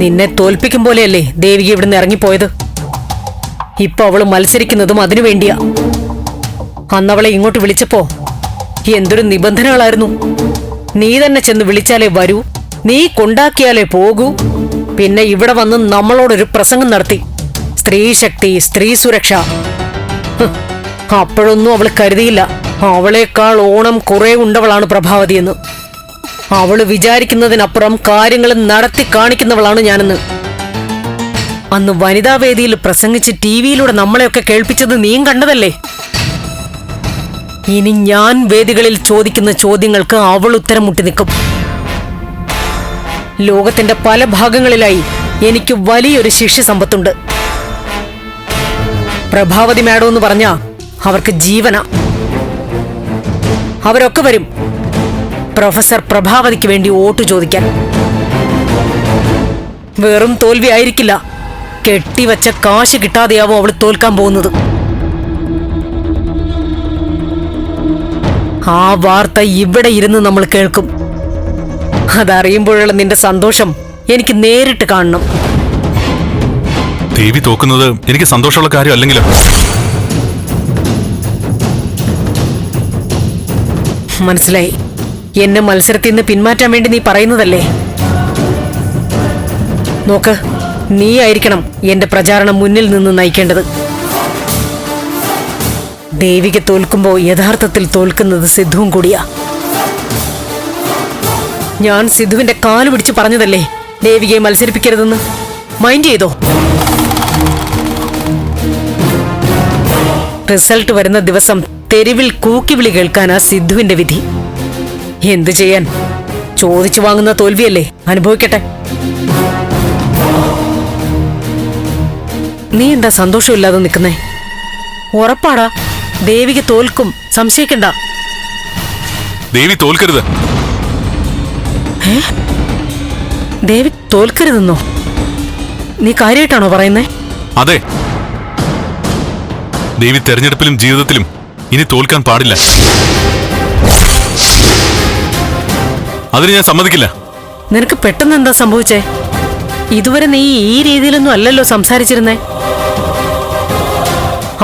നിന്നെ തോൽപ്പിക്കും പോലെയല്ലേ ദേവിക ഇവിടുന്ന് ഇറങ്ങിപ്പോയത്? ഇപ്പൊ അവൾ മത്സരിക്കുന്നതും അതിനു വേണ്ടിയാ. അന്നവളെ ഇങ്ങോട്ട് വിളിച്ചപ്പോ എന്തൊരു നിബന്ധനകളായിരുന്നു. നീ തന്നെ ചെന്ന് വിളിച്ചാലേ വരൂ. നീ കൊണ്ടാക്കിയാലേ പോകൂ. പിന്നെ ഇവിടെ വന്ന് നമ്മളോടൊരു പ്രസംഗം നടത്തി. സ്ത്രീ ശക്തി സ്ത്രീ സുരക്ഷ. അപ്പോഴൊന്നും അവൾ കരുതിയില്ല. അവളേക്കാൾ ഓണം കുറെ ഉണ്ടവളാണ് പ്രഭാവതി എന്ന്. അവൾ വിചാരിക്കുന്നതിനപ്പുറം കാര്യങ്ങൾ നടത്തി കാണിക്കുന്നവളാണ് ഞാനെന്ന്. അന്ന് വനിതാ വേദിയിൽ പ്രസംഗിച്ച് ടി വിയിലൂടെ നമ്മളെയൊക്കെ കേൾപ്പിച്ചത് നീയും കണ്ടതല്ലേ? ഇനി ഞാൻ വേദികളിൽ ചോദിക്കുന്ന ചോദ്യങ്ങൾക്ക് അവൾ ഉത്തരം മുട്ടി നിൽക്കും. ലോകത്തിന്റെ പല ഭാഗങ്ങളിലായി എനിക്ക് വലിയൊരു ശിഷ്യ സമ്പത്തുണ്ട്. പ്രഭാവതി മാഡം എന്ന് പറഞ്ഞ അവർക്ക് ജീവന. അവരൊക്കെ വരും. പ്രൊഫസർ പ്രഭാവതിക്ക് വേണ്ടി വോട്ട് ചോദിക്കാൻ. വെറും തോൽവി ആയിരിക്കില്ല. കെട്ടിവച്ച കാശ് കിട്ടാതെയാവും അവൾ തോൽക്കാൻ പോകുന്നത്. ആ വാർത്ത ഇവിടെ ഇരുന്ന് നമ്മൾ കേൾക്കും. അതറിയുമ്പോഴുള്ള നിന്റെ സന്തോഷം എനിക്ക് നേരിട്ട് കാണണം. ദേവി തോക്കുന്നത് എനിക്ക് സന്തോഷമുള്ള കാര്യം അല്ലെങ്കിലോ? മനസ്സിലായി. എന്നെ മത്സരത്തിൽ നിന്ന് പിന്മാറ്റാൻ വേണ്ടി നീ പറയുന്നതല്ലേ? നോക്ക് നീ ആയിരിക്കണം എന്റെ പ്രചാരണം മുന്നിൽ നിന്ന് നയിക്കേണ്ടത്. ദേവിക തോൽക്കുമ്പോ യഥാർത്ഥത്തിൽ തോൽക്കുന്നത് സിദ്ധുവും കൂടിയാ. ഞാൻ സിദ്ധുവിന്റെ കാൽ പിടിച്ച് പറഞ്ഞതല്ലേ ദേവികയെ മത്സരിപ്പിക്കരുതെന്ന്? മൈൻഡ് ചെയ്തോ? റിസൾട്ട് വരുന്ന ദിവസം തെരുവിൽ കൂക്കിവിളി കേൾക്കാനാ സിദ്ധുവിന്റെ വിധി. എന്തു ചെയ്യാൻ? ചോദിച്ചു വാങ്ങുന്ന തോൽവിയല്ലേ? അനുഭവിക്കട്ടെ. നീ എന്താ സന്തോഷമില്ലാതെ നിൽക്കുന്നേ? ഉറപ്പാടാ. ദേവിക്ക് തോൽക്കും. സംശയിക്കണ്ട. ദേവി തോൽക്കരുത്. ദേവി തോൽക്കരുതെന്നോ? നീ കാര്യമായിട്ടാണോ പറയുന്നേ? അതെ. ദേവി തെരഞ്ഞെടുപ്പിലും ജീവിതത്തിലും ഇനി തോൽക്കാൻ പാടില്ല. അതിന് ഞാൻ സമ്മതിക്കില്ല. നിനക്ക് പെട്ടെന്ന് എന്താ സംഭവിച്ചേ? ഇതുവരെ നീ ഈ രീതിയിലൊന്നും അല്ലല്ലോ സംസാരിച്ചിരുന്നേ.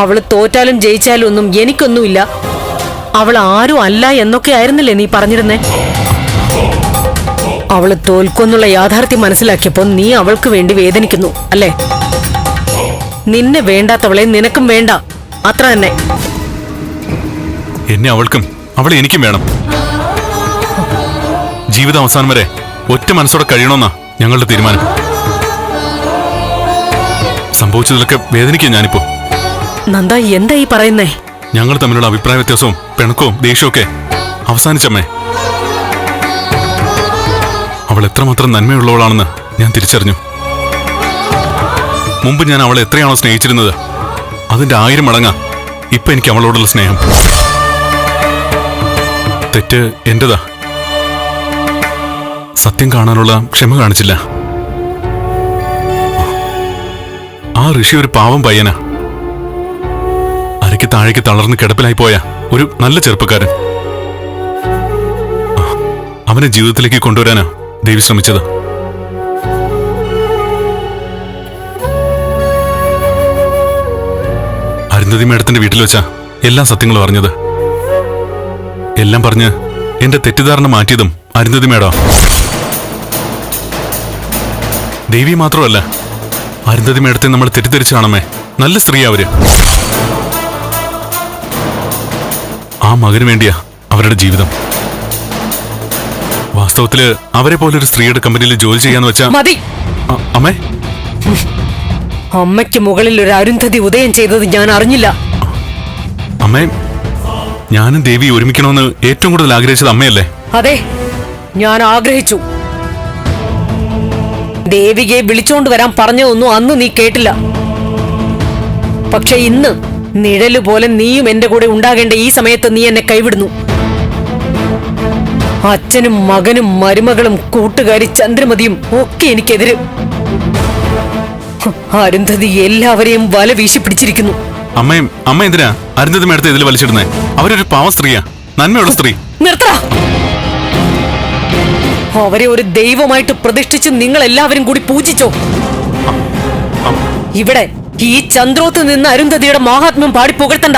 അവൾ തോറ്റാലും ജയിച്ചാലും ഒന്നും എനിക്കൊന്നുമില്ല. അവൾ ആരും അല്ല എന്നൊക്കെ ആയിരുന്നില്ലേ നീ പറഞ്ഞിരുന്നേ? അവൾ തോൽക്കുന്നുള്ള യാഥാർത്ഥ്യം മനസ്സിലാക്കിയപ്പോൾ നീ അവൾക്ക് വേണ്ടി വേദനിക്കുന്നു അല്ലേ? നിന്നെ വേണ്ടാത്തവളെ നിനക്കും വേണ്ട. അത്ര തന്നെ. എന്നെ അവൾക്കും അവളെ എനിക്കും വേണം. ജീവിത അവസാനം വരെ ഒറ്റ മനസ്സോടെ കഴിയണമെന്നാ ഞങ്ങളുടെ തീരുമാനം. സംഭവിച്ചതിലൊക്കെ വേദനിക്കുക ഞാനിപ്പോ. നന്ദാ എന്താ ഈ പറയുന്നേ? ഞങ്ങൾ തമ്മിലുള്ള അഭിപ്രായ വ്യത്യാസവും പിണക്കവും ദേഷ്യവും ഒക്കെ അവസാനിച്ചമ്മേ. അവൾ എത്രമാത്രം നന്മയുള്ളവളാണെന്ന് ഞാൻ തിരിച്ചറിഞ്ഞു. മുമ്പ് ഞാൻ അവളെ എത്രയാണോ സ്നേഹിച്ചിരുന്നത് അതിന്റെ ആയിരം മടങ്ങാ ഇപ്പൊ എനിക്ക് അവളോടുള്ള സ്നേഹം. തെറ്റ് എന്റേതാ? സത്യം കാണാനുള്ള ക്ഷമ കാണിച്ചില്ല. ആ ഋഷി ഒരു പാവം പയ്യനാ. അരയ്ക്ക് താഴേക്ക് തളർന്ന് കിടപ്പിലായി പോയ ഒരു നല്ല ചെറുപ്പക്കാരൻ. അവനെ ജീവിതത്തിലേക്ക് കൊണ്ടുവരാനാ ദേവി ശ്രമിച്ചത്. അരുന്ധതി മേഡത്തിന്റെ വീട്ടിൽ വെച്ചാ എല്ലാ സത്യങ്ങളും അറിഞ്ഞത്. എല്ലാം പറഞ്ഞ് എന്റെ തെറ്റിദ്ധാരണ മാറ്റിയതും അരുന്ധതി മേഡോ ദേവി മാത്രമല്ല അരുന്ധതി മേടത്തെ നമ്മൾ തെറ്റിദ്ധരിച്ചാണമ്മേ നല്ല സ്ത്രീ അവർ. ആ മകന് വേണ്ടിയാ അവരുടെ ജീവിതം. വാസ്തവത്തിൽ അവരെ പോലെ ഒരു സ്ത്രീയുടെ കമ്പനിയിൽ ജോലി ചെയ്യാന്ന് വെച്ചാ മതി. അമ്മേ. അമ്മയ്ക്ക് മുകളിൽ ഒരു അരുന്ധതി ഉദയം ചെയ്തത് ഞാൻ അറിഞ്ഞില്ല. അമ്മേ ഞാനും ദേവി ഒരുമിക്കണമെന്ന് ഏറ്റവും കൂടുതൽ ആഗ്രഹിച്ചത് അമ്മയല്ലേ? അതെ ഞാൻ ആഗ്രഹിച്ചു. ദേവികയെ വിളിച്ചോണ്ട് വരാൻ പറഞ്ഞതൊന്നും അന്ന് നീ കേട്ടില്ല. പക്ഷെ ഇന്ന് നിഴൽ പോലെ നീയും എന്റെ കൂടെ ഉണ്ടാകേണ്ട ഈ സമയത്ത് നീ എന്നെ കൈവിടുന്നു. അച്ഛനും മകനും മരുമകളും കൂട്ടുകാരി ചന്ദ്രമതിയും ഒക്കെ എനിക്കെതിര്. അരുന്ധതി എല്ലാവരെയും വല വീശി പിടിച്ചിരിക്കുന്നു. അമ്മയും അമ്മ എന്തിനാ? അരുന്ധതി മേടത്ത് ഇതിൽ വലിച്ചിടുന്നേ? അവരൊരു പാവ സ്ത്രീയാ. നന്മയുള്ള സ്ത്രീ. നിർത്തടാ. അവരെ ഒരു ദൈവമായിട്ട് പ്രതിഷ്ഠിച്ച് നിങ്ങൾ എല്ലാവരും കൂടി പൂജിച്ചോ? ഇവിടെ ഈ ചന്ദ്രോത്ത് നിന്ന് അരുന്ധതിയുടെ മഹാത്മ്യം പാടി പുകഴ്ത്തണ്ട